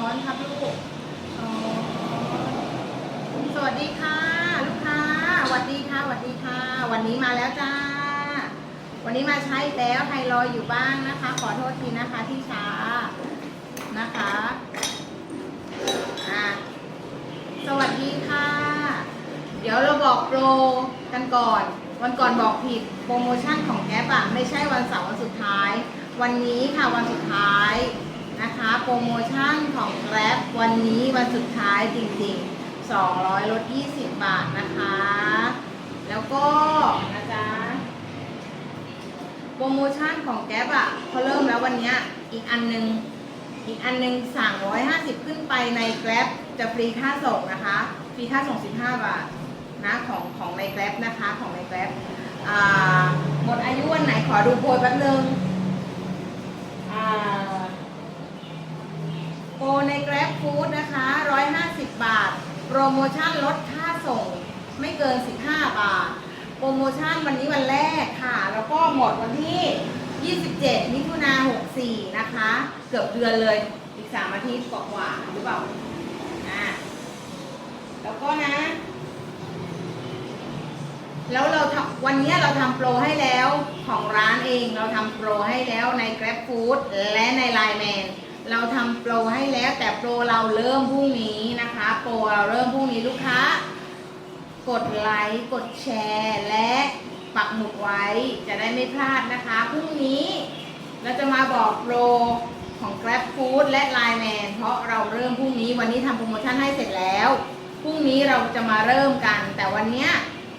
้อนครับลูกสวัสดีค่ะ ลูกค้าสวัสดีค่ะสวัสดีค่ะ วันนี้มาแล้วจ้า วันนี้มาใช้แล้วไทรอยอยู่บ้างนะคะ ขอโทษทีนะคะที่ช้านะคะอะสวัสดีค่ะ เดี๋ยวเราบอกโปรกันก่อน วันก่อนบอกผิดโปรโมชั่นของแก๊ปอะไม่ใช่วันเสาร์วันสุดท้าย วันนี้ค่ะวันสุดท้าย นะคะ โปรโมชั่นของแกร็บวันนี้วันสุดท้ายจริงๆ 200ลด20 บาทนะคะ แล้วก็นะจ๊ะโปรโมชั่นของแก๊ปอะเขาเริ่มแล้ววันนี้อีกอันหนึง อีกอันหนึงสั่ง150 ขึ้นไปในแกร็บจะฟรีค่าส่งนะคะ ฟรีค่าส่ง 15 บาทนะของของในแกร็บนะคะของในแกร็บหมดอายุวันไหนขอดูโพยแป๊บนึงอ่า โปรในแกร็บฟู้ดนะคะ 150 บาท โปรโมชั่นลดค่าส่งไม่เกิน 15 บาท โปรโมชั่นวันนี้วันแรกค่ะ แล้วก็หมดวันที่ 27 มิถุนา64 นะคะ เกือบเดือนเลย อีก 3 อาทิตย์กว่าหรือเปล่าอ่าแล้วก็นะ แล้วเราทำวันนี้เราทำโปรให้แล้วของร้านเอง เราทำโปรให้แล้วใน Grab Food และใน Line Man เราทำโปรให้แล้วแต่โปรเราเริ่มพรุ่งนี้นะคะ โปรเราเริ่มพรุ่งนี้ลูกค้า กดไลค์กดแชร์ และปักหมุดไว้จะได้ไม่พลาดนะคะพรุ่งนี้เราจะมาบอกโปรของ Grab Food และ Line Man เพราะเราเริ่มพรุ่งนี้วันนี้ทำโปรโมชั่นให้เสร็จแล้วพรุ่งนี้เราจะมาเริ่มกัน แต่วันนี้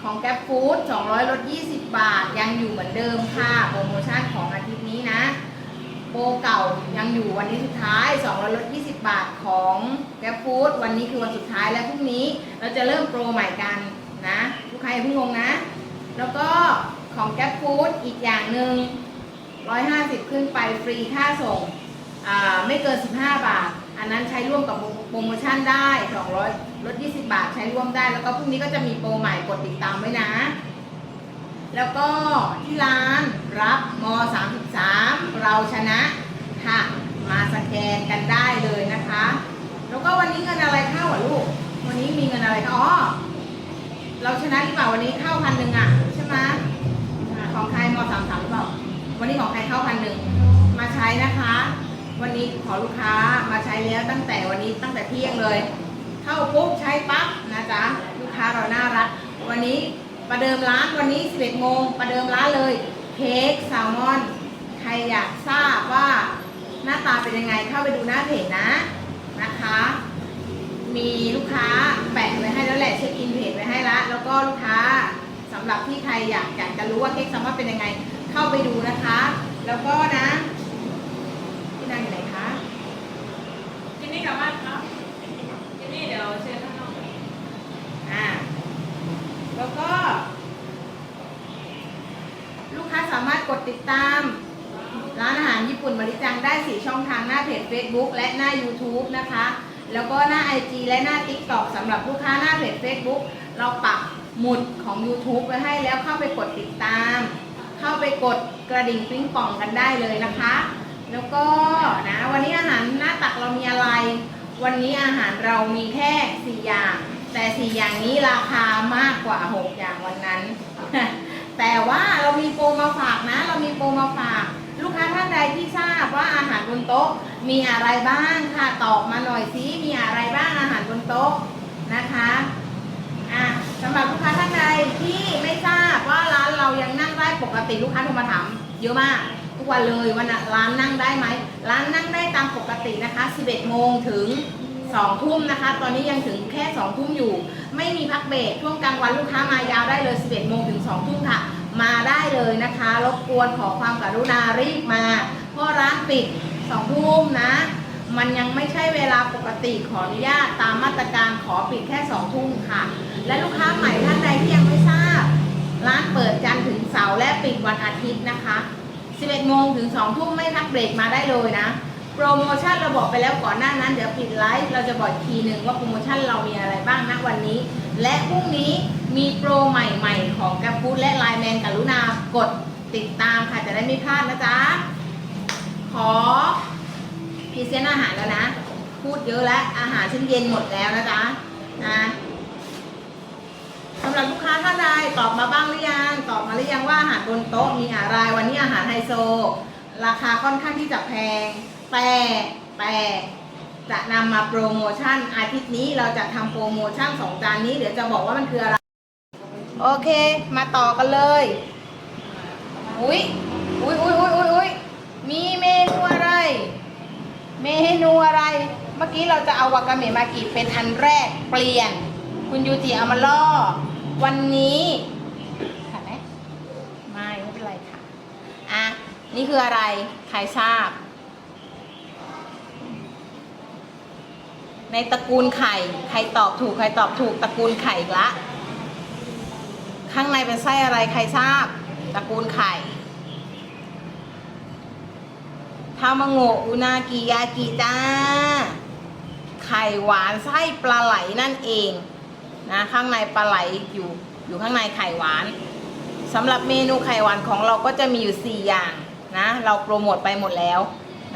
ของ Grab Food 200ลด20 บาท ยังอยู่เหมือนเดิมค่ะ โปรโมชั่นของอาทิตย์นี้นะ โปรเก่ายังอยู่วันนี้สุดท้าย2ลด20 บาทของ Grab Food วันนี้คือวันสุดท้ายและพรุ่งนี้เราจะเริ่มโปรใหม่กันนะลูกค้าอย่าเพิ่งงงนะ แล้วก็ของ Grab Food อีกอย่างหนึ่ง150 ขึ้นไปฟรีค่าส่งไม่เกิน 15 บาท อันนั้นใช้ร่วมกับโปรโมชั่นได้ 200ลด20 บาทใช้ร่วมได้ แล้วก็พรุ่งนี้ก็จะมีโปรใหม่กดติดตามไว้นะ แล้วก็ที่ร้านรับม 33 เราชนะค่ะ มาสแกนกันได้เลยนะคะ แล้วก็วันนี้เงินอะไรเข้าอะลูก วันนี้มีเงินอะไรเข้าอ๋อเราชนะหรือเปล่าวันนี้เข้าพันหนึ่งอะใช่ไหมอ่าของใครม 33หรือเปล่าวันนี้ของใครเข้าพันหนึ่งมาใช้นะคะ วันนี้ขอลูกค้ามาใช้แล้วตั้งแต่วันนี้ตั้งแต่เที่ยงเลย เข้าปุ๊บใช้ปั๊บนะจ๊ะลูกค้าเราน่ารักวันนี้ ประเดิมร้านวันนี้ 11 โมงประเดิมร้านเลยเค้กแซลมอน ใครอยากทราบว่าหน้าตาเป็นยังไงเข้าไปดูหน้าเพจนะนะคะ มีลูกค้าแปะไว้ให้แล้วแหละเช็คอินเพจไว้ให้ละแล้วก็ลูกค้าสำหรับที่ใครอยากอยากจะรู้ว่าเค้กแซลมอนเป็นยังไง เข้าไปดูนะคะ แล้วก็นะที่นางอยู่ไหนคะ จินนี่กลับบ้านครับจินนี่เดี๋ยวเชิญข้างนอก อ่า แล้วก็ ลูกค้าสามารถกด ติดตาม ร้านอาหารญี่ปุ่นบริจังได้4ช่องทางหน้าเพจ Facebook และหน้า YouTube นะคะ แล้วก็หน้า IG และหน้า TikTok สำหรับลูกค้าหน้าเพจ Facebook เราปักหมุดของ YouTube ไว้ให้แล้วเข้าไปกดติดตาม เข้าไปกดกระดิ่งปิ้งป่องกันได้เลยนะคะ แล้วก็นะวันนี้อาหารหน้าตักเรามีอะไร วันนี้อาหารเรามีแค่4อย่าง แต่4อย่างนี้ราคามากกว่า6อย่างวันนั้น แต่ว่าเรามีโปรมาฝากนะ เรามีโปรมาฝาก ลูกค้าท่านใดที่ทราบว่าอาหารบนโต๊ะมีอะไรบ้างค่ะตอบมาหน่อยสิมีอะไรบ้างอาหารบนโต๊ะนะคะอะสำหรับลูกค้าท่านใดที่ไม่ทราบว่าร้านเรายังนั่งได้ปกติลูกค้าโทรมาถามเยอะมากทุกวันเลยวันร้านนั่งได้ไหมร้านนั่งได้ตามปกตินะคะ 11 โมงถึง 2ทุ่มนะคะ ตอนนี้ยังถึงแค่2ทุ่มอยู่ ไม่มีพักเบรกช่วงกลางวันลูกค้ามายาวได้เลย11โมงถึง2ทุ่มค่ะ มาได้เลยนะคะ รบกวนขอความกรุณารีบมาเพราะร้านปิด2ทุ่มนะ มันยังไม่ใช่เวลาปกติขออนุญาตตามมาตรการขอปิดแค่2ทุ่มค่ะ และลูกค้าใหม่ท่านใดที่ยังไม่ทราบ ร้านเปิดจันทร์ถึงเสาร์และปิดวันอาทิตย์นะคะ 11โมงถึง2ทุ่มไม่พักเบรกมาได้เลยนะ โปรโมชั่นเราบอกไปแล้วก่อนหน้านั้น เดี๋ยวปิดไลฟ์เราจะบอกทีหนึ่งว่าโปรโมชั่นเรามีอะไรบ้างณวันนี้ และพรุ่งนี้มีโปรใหม่ๆ ของก a ฟูดและไลแมนกรุณากดติดตามค่ะจะได้ไม่พลาดนะจ๊ะ ขอพรีเซนต์อาหารแล้วนะ พูดเยอะแล้วอาหารชั้นเย็นหมดแล้วนะจ๊ะนะสำหรับลูกค้าท่านใดตอบมาบ้างหรือยังตอบมาหรือยังว่าอาหารบนโต๊ะมีอะไรวันนี้อาหารไฮโซ ราคาค่อนข้างที่จะแพง แต่แต่จะนำมาโปรโมชั่นอาทิตย์นี้เราจะทำโปรโมชั่นสองจานนี้เดี๋ยวจะบอกว่ามันคืออะไร โอเค มาต่อกันเลย อุ้ยอุ้ยอุ้ยอุ้ยอุ้ยอุ้ยมีเมนูอะไร เมนูอะไร เมื่อกี้เราจะเอาวากาเมะมากิเป็นอันแรกเปลี่ยน คุณยูจิเอามาล่อ วันนี้ค่ะไหมไม่ไม่เป็นไรค่ะ อะ นี่คืออะไร ใครทราบ ในตระกูลไข่ ใครตอบถูก ใครตอบถูก ตระกูลไข่อีกละ ข้างในเป็นไส้อะไร ใครทราบ ตระกูลไข่ทามาโงอุนากิยากิจ้า ไข่หวานไส้ปลาไหลนั่นเองนะ ข้างในปลาไหลอยู่อยู่ข้างในไข่หวานสำหรับเมนูไข่หวานของเราก็จะมีอยู่ 4 อย่างนะ เราโปรโมทไปหมดแล้ว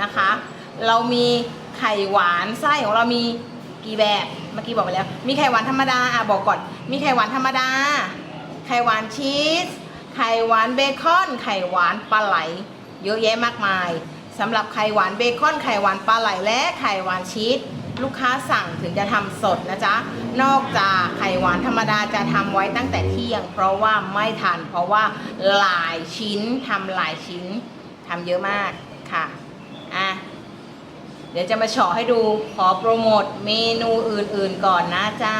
นะคะ เรามี ไข่หวานไส้ของเรามีกี่แบบเมื่อกี้บอกไปแล้ว มีไข่หวานธรรมดาอะบอกก่อน มีไข่หวานธรรมดา ไข่หวานชีสไข่หวานเบคอน ไข่หวานปลาไหล เยอะแยะมากมายสำหรับไข่หวานเบคอน ไข่หวานปลาไหลและไข่หวานชีสลูกค้าสั่งถึงจะทำสดนะจ๊ะ นอกจากไข่หวานธรรมดาจะทำไว้ตั้งแต่เที่ยง เพราะว่าไม่ทัน เพราะว่าหลายชิ้นทำหลายชิ้นทำเยอะมากค่ะ อะ เดี๋ยวจะมาเฉาะให้ดูขอโปรโมทเมนูอื่นๆก่อนนะจ๊ะ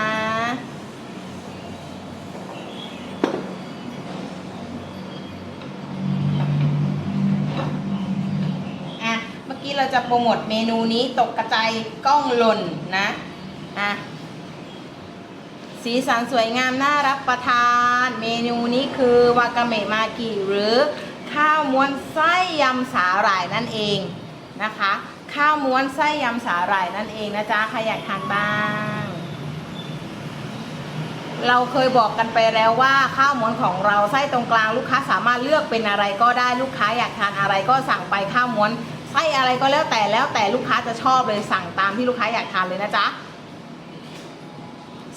อะเมื่อกี้เราจะโปรโมทเมนูนี้ตกกระจายกล้องหล่นนะ อะ สีสันสวยงามน่ารับประทาน เมนูนี้คือวากาเมะมากิหรือข้าวม้วนไส้ยำสาหร่ายนั่นเองนะคะ ข้าวม้วนไส้ยำสาหร่ายนั่นเองนะจ๊ะใครอยากทานบ้าง เราเคยบอกกันไปแล้วว่าข้าวม้วนของเราไส้ตรงกลางลูกค้าสามารถเลือกเป็นอะไรก็ได้ลูกค้าอยากทานอะไรก็สั่งไปข้าวม้วนไส้อะไรก็แล้วแต่แล้วแต่ลูกค้าจะชอบเลยสั่งตามที่ลูกค้าอยากทานเลยนะจ๊ะ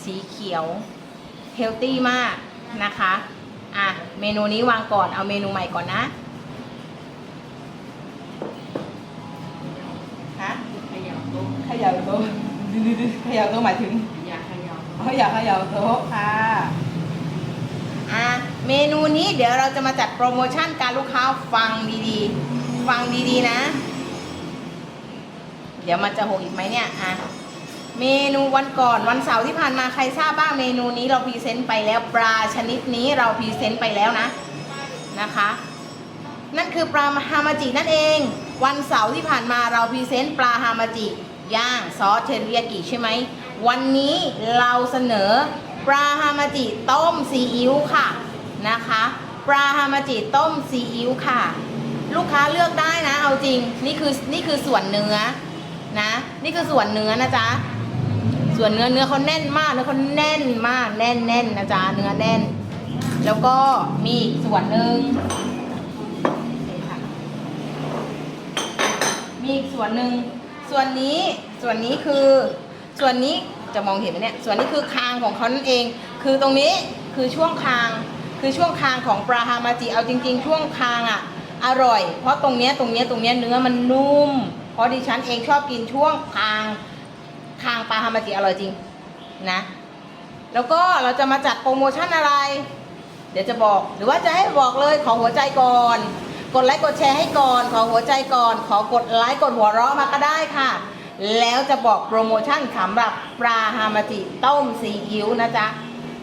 สีเขียวเฮลตี้มากนะคะ อะ เมนูนี้วางก่อน เอาเมนูใหม่ก่อนนะ ขย่าโต๊ะเขย่าโต๊ะหมายถึงอยากขยับเขาอยากเขย่าโต๊ะค่ะอะเมนูนี้เดี๋ยวเราจะมาจัดโปรโมชั่นการลูกค้าฟังดีๆ ฟังดีๆนะ เดี๋ยวมันจะหกอีกไหมเนี่ยอะเมนูวันก่อนวันเสาร์ที่ผ่านมาใครทราบบ้างเมนูนี้เราพรีเซนต์ไปแล้วปลาชนิดนี้เราพรีเซนต์ไปแล้วนะนะคะ นั่นคือปลาฮามาจินั่นเอง วันเสาร์ที่ผ่านมาเราพรีเซนต์ปลาฮามาจิ ย่างซอสเทริยากิใช่ไหม วันนี้เราเสนอปลาฮามาจิต้มซีอิ๊วค่ะนะคะปลาฮามาจิต้มซีอิ๊วค่ะ ลูกค้าเลือกได้นะ เอาจริงนี่คือนี่คือส่วนเนื้อนะ นี่คือส่วนเนื้อนะจ๊ะส่วนเนื้อเนื้อเขาแน่นมากเนื้อเขาแน่นมากแน่นแน่นนะจ๊ะเนื้อแน่น แล้วก็มีอีกส่วนหนึ่งมีอีกส่วนหนึ่ง ส่วนนี้ส่วนนี้คือส่วนนี้จะมองเห็นไหมเนี่ยส่วนนี้คือคางของเขานั่นเอง คือตรงนี้คือช่วงคาง คือช่วงคางของปลาฮามาจิเอาจริง ๆ ช่วงคางอะอร่อย เพราะตรงเนี้ยตรงเนี้ยตรงเนี้ยเนื้อมันนุ่ม เพราะดิฉันเองชอบกินช่วงคางคางปลาฮามาจิอร่อยจริงนะ แล้วก็เราจะมาจัดโปรโมชั่นอะไร เดี๋ยวจะบอกหรือว่าจะให้บอกเลยขอหัวใจก่อน กดไลค์กดแชร์ให้ก่อน ขอหัวใจก่อน ขอกดไลค์กดหัวเราะมาก็ได้ค่ะ แล้วจะบอกโปรโมชั่นสำหรับปลาฮามาจิต้มซีอิ๊วนะจ๊ะ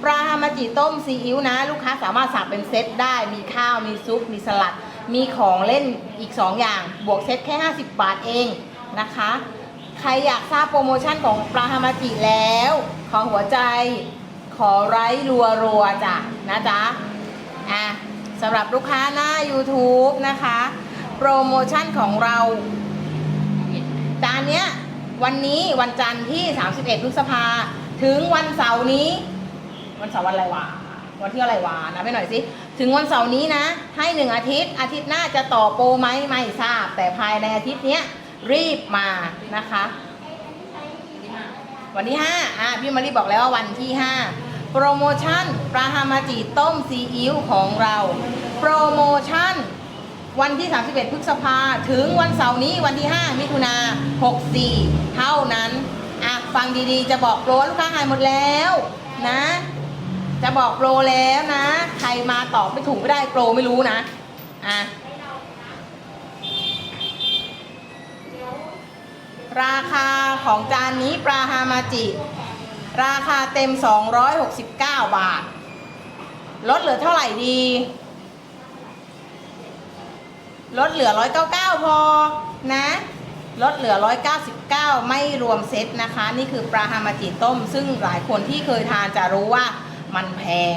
ปลาฮามาจิต้มซีอิ๊วนะ ลูกค้าสามารถสั่งเป็นเซตได้ มีข้าวมีซุป มีสลัด มีของเล่นอีก 2 อย่าง บวกเซตแค่ 50 บาทเองนะคะ ใครอยากทราบโปรโมชั่นของปลาฮามาจิแล้ว ขอหัวใจขอไลค์รัวๆจ้ะนะจ๊ะอะ สำหรับลูกค้าหน้า YouTube นะคะ โปรโมชั่นของเรา จานเนี้ย วันนี้วันจันทร์ที่ 31พฤษภาถึงวันเสาร์นี้ วันเสาร์วันอะไรวะวันที่อะไรวะนะไปหน่อยสิ ถึงวันเสาร์นี้นะ ให้หนึ่งอาทิตย์ อาทิตย์หน้าจะต่อโปรไหมไม่ทราบ แต่ภายในอาทิตย์เนี้ยรีบมานะคะ วันที่ห้าอะพี่มารีบอกแล้วว่าวันที่ห้า โปรโมชั่นปลาฮามาจิต้มซีอิ๊วของเรา โปรโมชั่นวันที่ 31 พฤษภาถึงวันเสาร์นี้วันที่ 5 มิถุนา64 เท่านั้น อะ ฟังดีๆ จะบอกโปรว่าลูกค้าหายหมดแล้วนะ จะบอกโปรแล้วนะ ใครมาตอบไม่ถูกไม่ได้โปรไม่รู้นะ อะ ราคาของจานนี้ปลาฮามาจิ ราคาเต็ม 269 บาท ลดเหลือเท่าไหร่ดี ลดเหลือ 199 พอนะ ลดเหลือ 199 ไม่รวมเซตนะคะ นี่คือปลาฮามาจิต้ม ซึ่งหลายคนที่เคยทานจะรู้ว่ามันแพง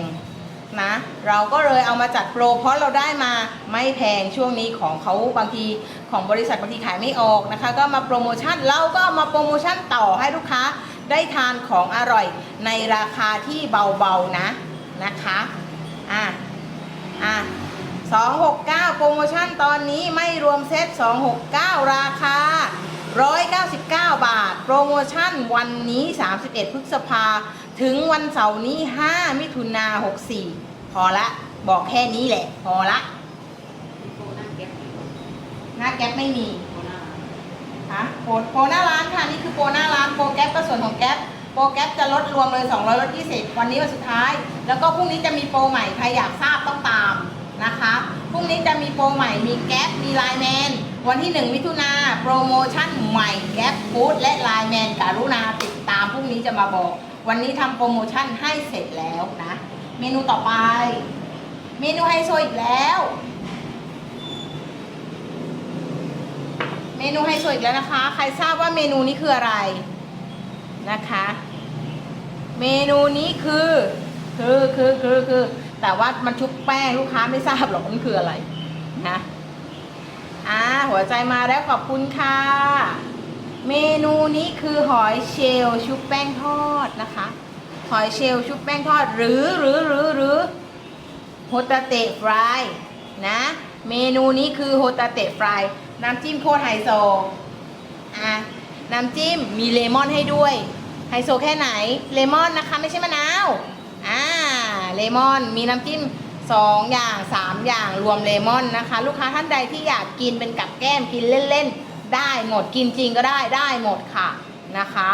นะ เราก็เลยเอามาจัดโปร เพราะเราได้มาไม่แพงช่วงนี้ของเขาบางทีของบริษัทบางทีขายไม่ออกนะคะ ก็มาโปรโมชั่นเราก็มาโปรโมชั่นต่อให้ลูกค้า ได้ทานของอร่อยในราคาที่เบาๆนะนะคะอะอะ269 โปรโมชั่นตอนนี้ไม่รวมเซ็ต269 ราคา 199 บาท โปรโมชั่นวันนี้ 31 พฤษภา ถึงวันเสาร์นี้ 5 มิถุนา64 พอละ บอกแค่นี้แหละ พอละ หน้าแก๊ปหน้าแก๊ปไม่มี น้าฮะโปรโปรหน้าร้านค่ะนี่คือโปรหน้าร้านโปรแก๊ปก็ส่วนของแก๊ปโปรแก๊ปจะลดรวมเลย 200ลด20 วันนี้วันสุดท้าย แล้วก็พรุ่งนี้จะมีโปรใหม่ใครอยากทราบต้องตามนะคะพรุ่งนี้จะมีโปรใหม่มีแก๊ปมีไลน์แมนวันที่ 1 มิถุนาโปรโมชั่นใหม่แก๊ปฟู้ดและไลน์แมนการุณาติดตามพรุ่งนี้จะมาบอก วันนี้ทำโปรโมชั่นให้เสร็จแล้วนะ เมนูต่อไป เมนูไฮโซอีกแล้ว เมนูไฮโซอีกแล้วนะคะ ใครทราบว่าเมนูนี้คืออะไรนะคะ เมนูนี้คือคือคือคือคือ แต่ว่ามันชุบแป้งลูกค้าไม่ทราบหรอกว่ามันคืออะไรนะอ่าหัวใจมาแล้วขอบคุณค่ะ เมนูนี้คือหอยเชลล์ชุบแป้งทอดนะคะ หอยเชลล์ชุบแป้งทอดหรือหรือหรือหรือโฮตาเตะฟรายนะ เมนูนี้คือโฮตาเตะฟราย น้ำจิ้มโคตรไฮโซอะน้ำจิ้มมีเลมอนให้ด้วย ไฮโซแค่ไหน เลมอนนะคะไม่ใช่มะนาว อ่า เลมอน มีน้ำจิ้มสองอย่างสามอย่างรวมเลมอนนะคะ ลูกค้าท่านใดที่อยากกินเป็นกับแก้มกินเล่นๆ ได้หมดกินจริงก็ได้ได้หมดค่ะนะคะ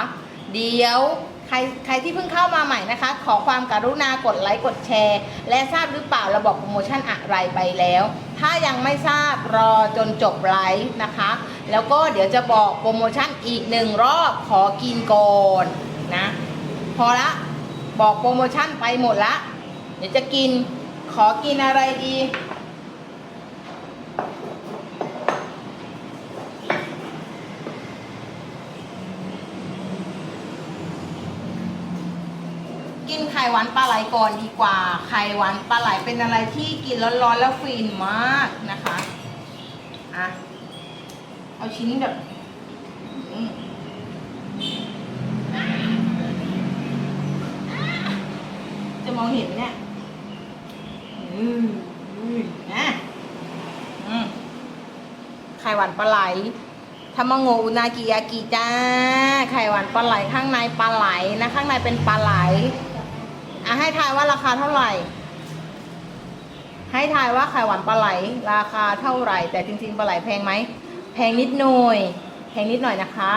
เดี๋ยว ใครใครที่เพิ่งเข้ามาใหม่นะคะ ขอความกรุณากดไลค์กดแชร์ และทราบหรือเปล่าราบอกโปรโมชั่นอะไรไปแล้ว ถ้ายังไม่ทราบรอจนจบไลฟ์นะคะ แล้วก็เดี๋ยวจะบอกโปรโมชั่นอีกหนึ่งรอบขอกินก่อนนะ พอละบอกโปรโมชั่นไปหมดละ เดี๋ยวจะกินขอกินอะไรดี กินไข่ หวานปลาไหลก่อนดีกว่า ไข่หวานปลาไหลเป็นอะไรที่กินร้อนๆแล้วฟินมากนะคะอะเอาชิ้นแบบจะมองเห็นไหมเนี่ยอืมอืมนะอืมไข่หวานปลาไหลทามังโงอุนากิยากิจ้า ไข่หวานปลาไหลข้างในปลาไหลนะ ข้างในเป็นปลาไหละให้ทายว่าราคาเท่าไหร่ ให้ทายว่าไข่หวานปลาไหล ราคาเท่าไหร่ แต่จริง ๆปลาไหลแพงไหมแพงนิดหน่อยแพงนิดหน่อยนะคะ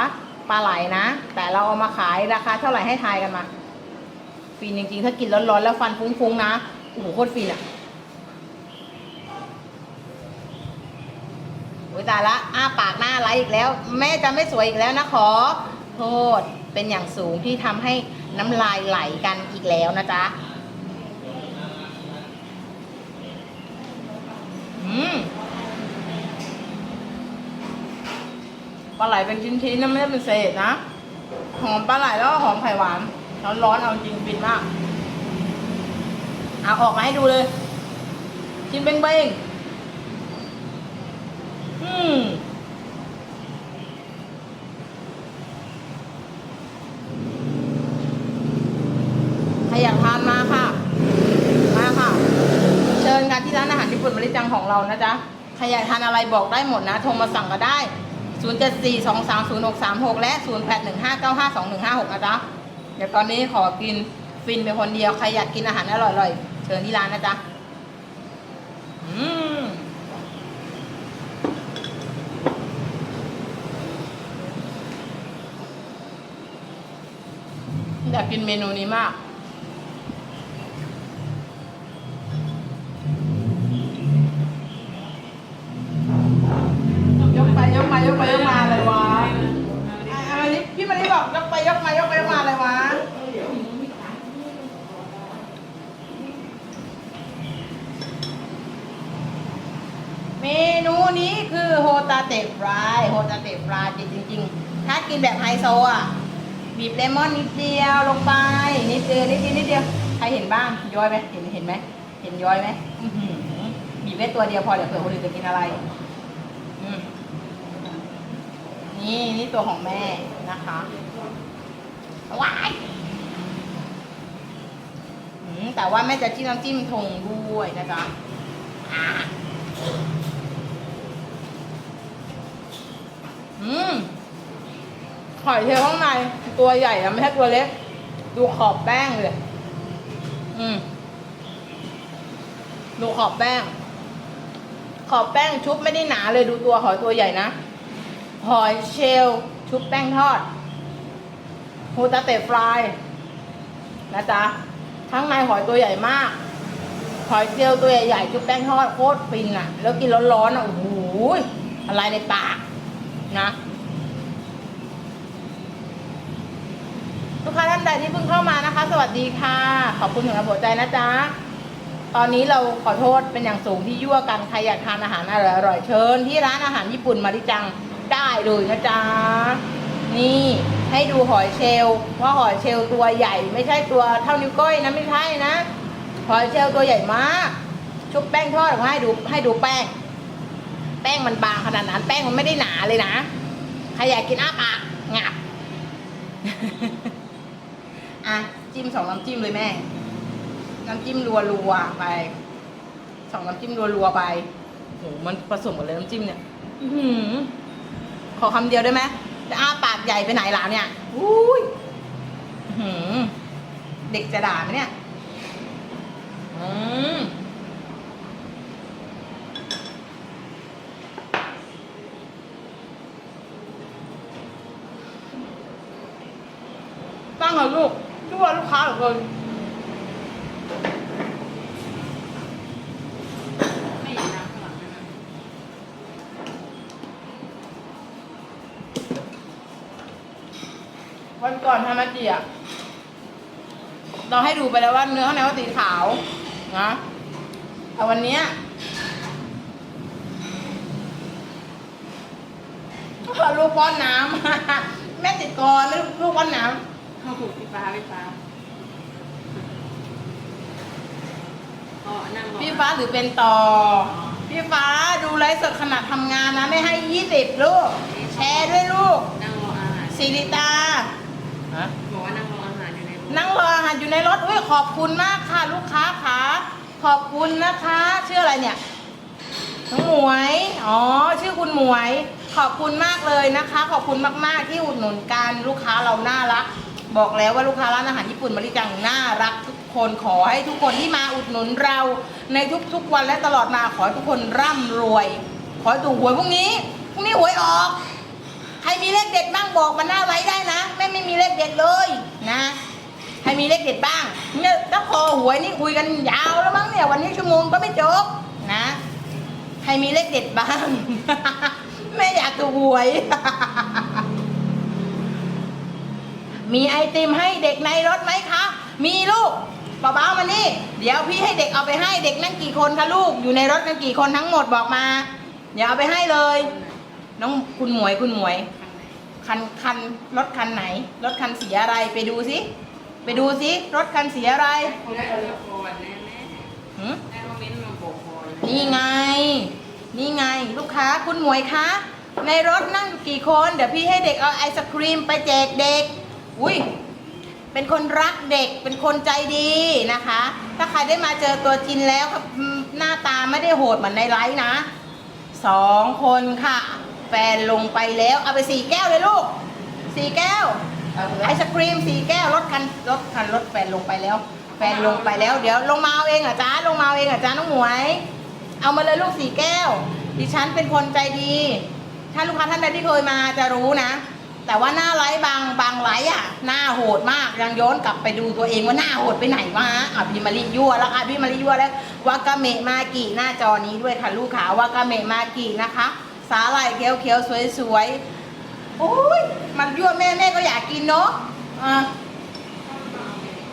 ปลาไหลนะ แต่เราเอามาขายราคาเท่าไหร่ให้ทายกันมา ฟินจริงๆ ถ้ากินร้อนๆแล้วฟันฟุ้งๆนะโอ้โหโคตรฟินอะโอ้ยตายละอ้าปากหน้าไรอีกแล้ว แม่จะไม่สวยอีกแล้วนะขอโทษ เป็นอย่างสูงที่ทำให้น้ำลายไหลกันอีกแล้วนะจ๊ะอืมปลาไหลเป็นชิ้นๆนะไม่ได้เป็นเศษนะ หอมปลาไหลแล้วหอมไข่หวานร้อนๆเอาจริงฟินมากเอาออกมาให้ดูเลยชิ้นเบ้งๆอืม ใครอยากทานมาค่ะ มาค่ะ เชิญกันที่ร้านอาหารญี่ปุ่นบริจัง ของเรานะจ๊ะใครอยากทานอะไรบอกได้หมดนะโทรมาสั่งก็ได้ 0742306 36และ 0815952156 นะจ๊ะ เดี๋ยวตอนนี้ขอกินฟินไปคนเดียว ใครอยากกินอาหารอร่อยๆ เชิญที่ร้านนะจ๊ะ อืมอยากกินเมนูนี้มาก ตาเตะฟรายโฮตาเตะฟรายจริงๆถ้ากินแบบไฮโซอะบีบเลมอนนิดเดียวลงไป นิดเดียวนิดเดียวนิดเดียวใครเห็นบ้างย้อยไหมเห็นเห็นไหมเห็นย้อยไหมบีบไว้ตัวเดียวพอเดี๋ยวเผื่อคนอื่นจะกินอะไรนี่นี่ตัวของแม่นะคะว้ายแต่ว่าแม่จะจิ้มน้ำจิ้มทงด้วยนะจ๊ะ อืมหอยเชลล์ข้างใน ตัวใหญ่นะไม่ใช่ตัวเล็ก ดูขอบแป้งเลย อืม ดูขอบแป้ง ขอบแป้งชุบไม่ได้หนาเลยดูตัวหอยตัวใหญ่นะ หอยเชลล์ชุบแป้งทอดฮูตาเตะฟรายนะจ๊ะข้างในหอยตัวใหญ่มาก หอยเชลล์ตัวใหญ่ๆชุบแป้งทอดโคตรฟินอะ แล้วกินร้อนๆอะโอ้โหอะไรในปาก นะลูกค้าท่านใดที่เพิ่งเข้ามานะคะ สวัสดีค่ะ ขอบคุณสำหรับหัวใจนะจ๊ะตอนนี้เราขอโทษเป็นอย่างสูงที่ยั่วกันใครอยากทานอาหารอร่อยๆเชิญ ที่ร้านอาหารญี่ปุ่นมาริจังได้เลยนะจ๊ะนี่ให้ดูหอยเชลล์ว่าหอยเชลล์ตัวใหญ่ ไม่ใช่ตัวเท่านิ้วก้อยนะไม่ใช่นะหอยเชลล์ตัวใหญ่มาก ชุบแป้งทอดออกมาให้ดูให้ดูแป้ง ป้งมันบางขนาดนั้น แป้งมันไม่ได้หนาเลยนะใครอยากกินอ้าปากงับอะจิ้มสองน้ำจิ้มเลยแม่น้ำจิ้มรัวๆไปสองน้ำจิ้มรัวๆไปโหมันผสมกันเลยน้ำจิ้มเนี่ยหือขอคำเดียวได้ไหมจะอ้าปากใหญ่ไปไหนล่ะเนี่ยอุ้ยหือเด็กจะด่าไหมเนี่ย อืม ตั้งเหรอ ลูกชั่วลูกค้าเหลือเกินไม่เห็นน้ำข้างหลังนะวันก่อนทำมาเจียเราให้ดูไปแล้วว่าเนื้อข้างในว่าสีขาวนะแต่วันเนี้ยลูกป้อนน้ำแม่ติดกรไม่ลูกลูกป้อนน้เข้าถูกพี่ฟ้าพี่ฟ้าอ๋อนั่งรอำพี่ฟ้าหรือเป็นต่อ พี่ฟ้าดูไลฟ์สดขณะทำงานนะ ไม่ให้ยี่สิบลูก แชร์ด้วยลูกนั่งรออาหารสิริตาฮะ บอกว่านั่งรออาหารอยู่ในรถนั่งรออาหารอยู่ในรถอุ้ยขอบคุณมากค่ะ ลูกค้าค่ะขอบคุณนะคะชื่ออะไรเนี่ยน้องหมวย อ๋อ ชื่อคุณหมวย ขอบคุณมากเลยนะคะ ขอบคุณมากๆที่อุดหนุนกันลูกค้าเราน่ารัก บอกแล้วว่าลูกค้าร้านอาหารญี่ปุ่นมาริจังน่ารักทุกคนขอให้ทุกคนที่มาอุดหนุนเราในทุกๆวันและตลอดมาขอให้ทุกคนร่ำรวย ขอให้ถูกหวยพรุ่งนี้พรุ่งนี้หวยออก ใครมีเลขเด็ดบ้างบอกมาหน้าไลฟ์ได้นะแม่ไม่มีเลขเด็ดเลยนะใครมีเลขเด็ดบ้างเนี่ยถ้าคอหวยนี่คุยกันยาวแล้วมั้งเนี่ยวันนี้ชั่วโมงก็ไม่จบนะใครมีเลขเด็ดบ้าง แม่อยากถูกหวย มีไอติมให้เด็กในรถไหมคะ มีลูกเบาๆมานี่ เดี๋ยวพี่ให้เด็กเอาไปให้เด็กนั่งกี่คนคะลูก อยู่ในรถกันกี่คนทั้งหมดบอกมา เดี๋ยวเอาไปให้เลย น้องคุณหมวยคุณหมวย คันคันรถคันไหน รถคันสีอะไรไปดูสิ ไปดูสิ รถคันสีอะไรคนแรกเราคอนแน่แน่หืมแม่คอมเมนต์มาบอกคอนนี่ไง นี่ไงลูกค้าคุณหมวยคะ ในรถนั่งอยู่กี่คน เดี๋ยวพี่ให้เด็กเอาไอศครีมไปแจกเด็ก อุ้ยเป็นคนรักเด็กเป็นคนใจดีนะคะ ถ้าใครได้มาเจอตัวจริงแล้วครับอืมหน้าตาไม่ได้โหดเหมือนในไลฟ์นะสองคนค่ะ แฟนลงไปแล้วเอาไปสี่แก้วเลยลูกสี่แก้วไอศครีมสี่แก้วรถคันรถคันรถแฟนลงไปแล้ว แฟนลงไปแล้วเดี๋ยวลงมาเอาเองเหรอจ๊ะลงมาเอาเองเหรอจ๊ะน้องหมวย เอามาเลยลูกสี่แก้ว ดิฉันเป็นคนใจดี ถ้าลูกค้าท่านใดที่เคยมาจะรู้นะ แต่ว่าหน้าไลฟ์บางบางไลฟ์อะ หน้าโหดมากยังย้อนกลับไปดูตัวเองว่าหน้าโหดไปไหนวะอะพี่มาริยั่วแล้วค่ะพี่มาริยั่วแล้ววากาเมะมากิหน้าจอนี้ด้วยค่ะลูกขาวากาเมะมากินะคะ สาหร่ายเขียวๆสวยๆโอ้ยมันยั่วแม่แม่ก็อยากกินเนาะอะ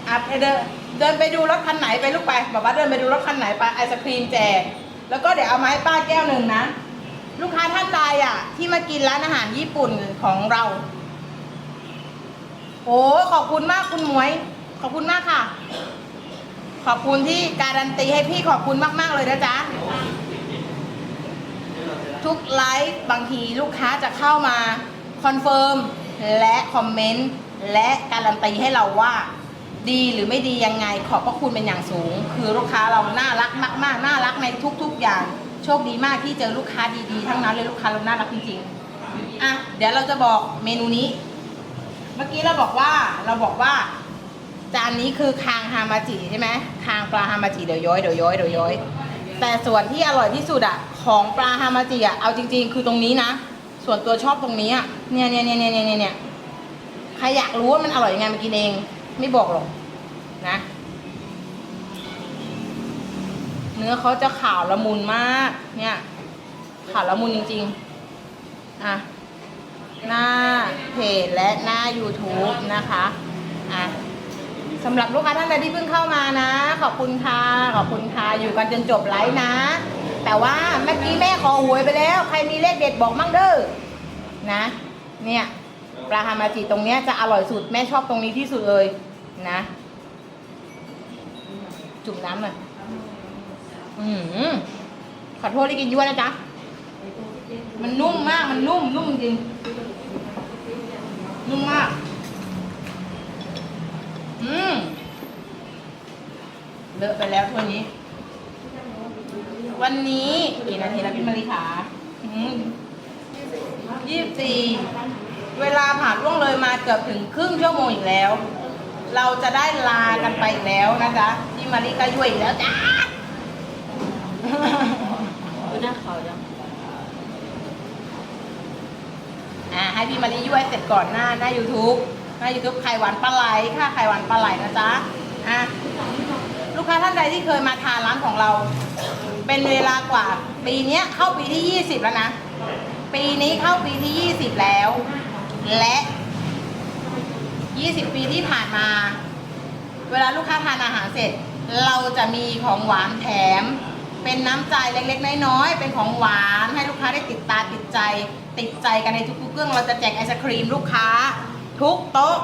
อะเดินเดินไปดูรถคันไหนไปลูกไปบอกว่าเดินไปดูรถคันไหนไปไอศครีมแจกแล้วก็เดี๋ยวเอาไม้ป้าแก้วหนึ่งนะ ลูกค้าท่านใดอะ ที่มากินร้านอาหารญี่ปุ่นของเราโอ้ขอบคุณมากคุณหมวย ขอบคุณมากค่ะ ขอบคุณที่การันตีให้พี่ขอบคุณมาก ๆ เลยนะจ๊ะ ทุกไลฟ์บางทีลูกค้าจะเข้ามาคอนเฟิร์มและคอมเมนต์และการันตีให้เราว่า ดีหรือไม่ดียังไง ขอบพระคุณเป็นอย่างสูง คือลูกค้าเราน่ารักมาก ๆ น่ารักในทุก ๆ อย่าง โชคดีมากที่เจอลูกค้าดีๆ ทั้งนั้นเลยลูกค้าเราน่ารักจริงๆอะเดี๋ยวเราจะบอกเมนูนี้ เมื่อกี้เราบอกว่าเราบอกว่า จานนี้คือคางฮามาจิใช่ไหมคางปลาฮามาจิเดี๋ยวย้อยเดี๋ยวย้อยเดี๋ยวย้อยแต่ส่วนที่อร่อยที่สุดอะของปลาฮามาจิอะเอาจริง ๆ คือตรงนี้นะส่วนตัวชอบตรงนี้อะเนี่ยเนี่ยเนี่ยเนี่ยเนี่ยเนี่ยใครอยากรู้ว่ามันอร่อยยังไงมากินเอง ไม่บอกหรอกนะ เนื้อเขาจะขาวละมุนมาก เนี่ยขาวละมุนจริง ๆ อะ หน้าเพจและหน้า YouTube นะคะ อะสำหรับลูกค้าท่านใดที่เพิ่งเข้ามานะ ขอบคุณค่ะ ขอบคุณค่ะ อยู่กันจนจบไลฟ์นะ แต่ว่าเมื่อกี้แม่ขอหวยไปแล้ว ใครมีเลขเด็ดบอกมั่งเด้อ นะ เนี่ยปลาฮามาจิตรงเนี้ยจะอร่อยสุด แม่ชอบตรงนี้ที่สุดเลย นะ จุ่มน้ำหน่อย อืมขอโทษที่กินยั่วนะจ๊ะ มันนุ่มมาก มันนุ่ม นุ่มจริง นุ่มมาก อืมเลอะไปแล้วถ้วนี้ วันนี้กี่นาทีแล้วพี่มาริขายี่สิบสี่เวลาผ่านล่วงเลยมาเกือบถึงครึ่งชั่วโมงอีกแล้ว เราจะได้ลากันไปอีกแล้วนะจ๊ะพี่มาริก็ยุ่ยอีกแล้วจ้า ดูหน้าเขาจังอ่าให้พี่มารีย้วยเสร็จก่อนหน้าหน้า YouTube หน้า YouTube ไข่หวานปลาไหลค่ะไข่หวานปลาไหลนะจ๊ะอะลูกค้าท่านใดที่เคยมาทานร้านของเรา เป็นเวลากว่าปีเนี้ยเข้าปีที่ 20 แล้วนะ ปีนี้เข้าปีที่ 20 แล้ว และ 20 ปีที่ผ่านมา เวลาลูกค้าทานอาหารเสร็จ เราจะมีของหวานแถม เป็นน้ำใจเล็กๆ น้อยๆ เป็นของหวานให้ลูกค้าได้ติดตาติดใจ ติดใจกันในทุกๆเครื่องเราจะแจกไอศครีมลูกค้า ทุกโต๊ะ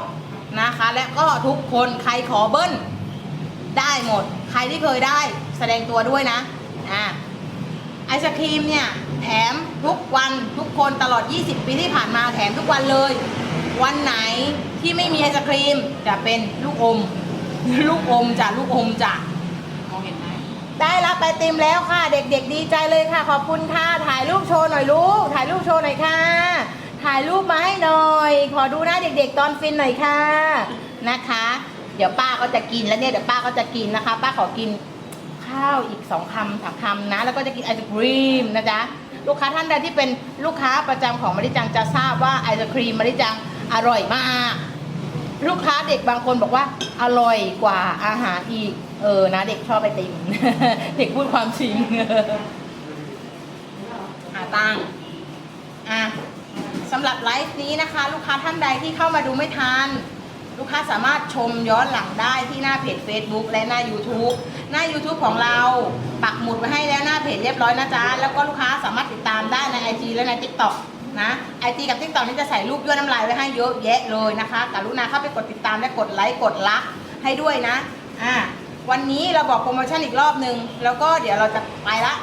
นะคะ และก็ทุกคนใครขอเบิ้ลได้หมด ใครที่เคยได้แสดงตัวด้วยนะอ่าไอศครีมเนี่ยแถมทุกวันทุกคนตลอด 20 ปีที่ผ่านมาแถมทุกวันเลย วันไหนที่ไม่มีไอศครีมจะเป็นลูกอม ลูกอมจ้ะลูกอมจ้ะ ได้รับไอติมแล้วค่ะ เด็กๆ ดีใจเลยค่ะ ขอบคุณค่ะ ถ่ายรูปโชว์หน่อยลูก ถ่ายรูปโชว์หน่อยค่ะ ถ่ายรูปมาให้หน่อย ขอดูหน้าเด็ก ๆ ตอนฟินหน่อยค่ะ นะคะ เดี๋ยวป้าก็จะกินแล้วเนี่ย เดี๋ยวป้าก็จะกินนะคะ ป้าขอกินข้าวอีกสองคำสามคำนะ แล้วก็จะกินไอศครีมนะจ๊ะ ลูกค้าท่านใดที่เป็นลูกค้าประจำของมาริจังจะทราบว่าไอศครีมมาริจังอร่อยมาก ลูกค้าเด็กบางคนบอกว่าอร่อยกว่าอาหารอีก เออนะ เด็กชอบไอติม เด็กพูดความจริงอาตั้งอะสำหรับไลฟ์นี้นะคะ ลูกค้าท่านใดที่เข้ามาดูไม่ทันลูกค้าสามารถชมย้อนหลังได้ที่หน้าเพจ Facebook และหน้า YouTube หน้า YouTube ของเราปักหมุดไว้ให้แล้วหน้าเพจเรียบร้อยนะจ๊ะ แล้วก็ลูกค้าสามารถติดตามได้ใน IG และใน TikTok นะ IG กับ TikTok นี่จะใส่รูปยั่วน้ำลายไว้ให้เยอะแยะเลยนะคะกรุณาเข้าไปกดติดตามและกดไลค์กดลักให้ด้วยนะอ่าวันนี้เราบอกโปรโมชั่นอีกรอบหนึ่งแล้วก็เดี๋ยวเราจะไปละ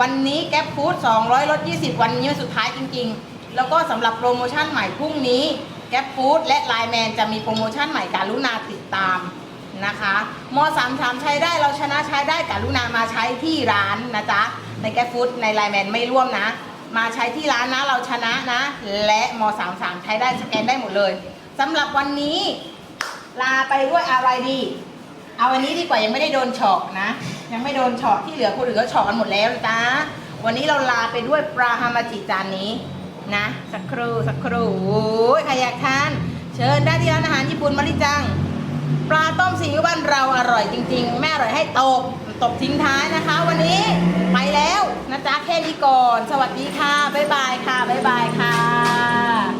วันนี้แก๊ปฟู้ด200ลด20 วันนี้วันสุดท้ายจริง ๆ แล้วก็สำหรับโปรโมชั่นใหม่พรุ่งนี้แก๊ปฟู้ดและไลน์แมนจะมีโปรโมชั่นใหม่การุณาติดตามนะคะม3 3ใช้ได้เราชนะใช้ได้การุณามาใช้ที่ร้านนะจ๊ะในแก๊ปฟู้ดในไลน์แมนไม่ร่วมนะ มาใช้ที่ร้านนะเราชนะนะ และม33ใช้ได้สแกนได้หมดเลยสำหรับวันนี้ ลาไปด้วยอะไรดี เอาวันนี้ดีกว่ายังไม่ได้โดนฉาะนะ ยังไม่โดนฉาะที่เหลือคนอื่นก็ฉาะกันหมดแล้วจ้าวันนี้เราลาไปด้วยปลาฮามาจิจานนี้นะ สักครู่สักครู่ใครอยากทาน เชิญได้ที่ร้านอาหารญี่ปุ่นมาริจัง ปลาต้มซีอิ๊วบ้านเราอร่อยจริง ๆ แม่อร่อยให้ตบ ตบทิ้งท้ายนะคะ วันนี้ไปแล้วนะจ๊ะแค่นี้ก่อน สวัสดีค่ะ บ๊ายบายค่ะ บ๊ายบายค่ะ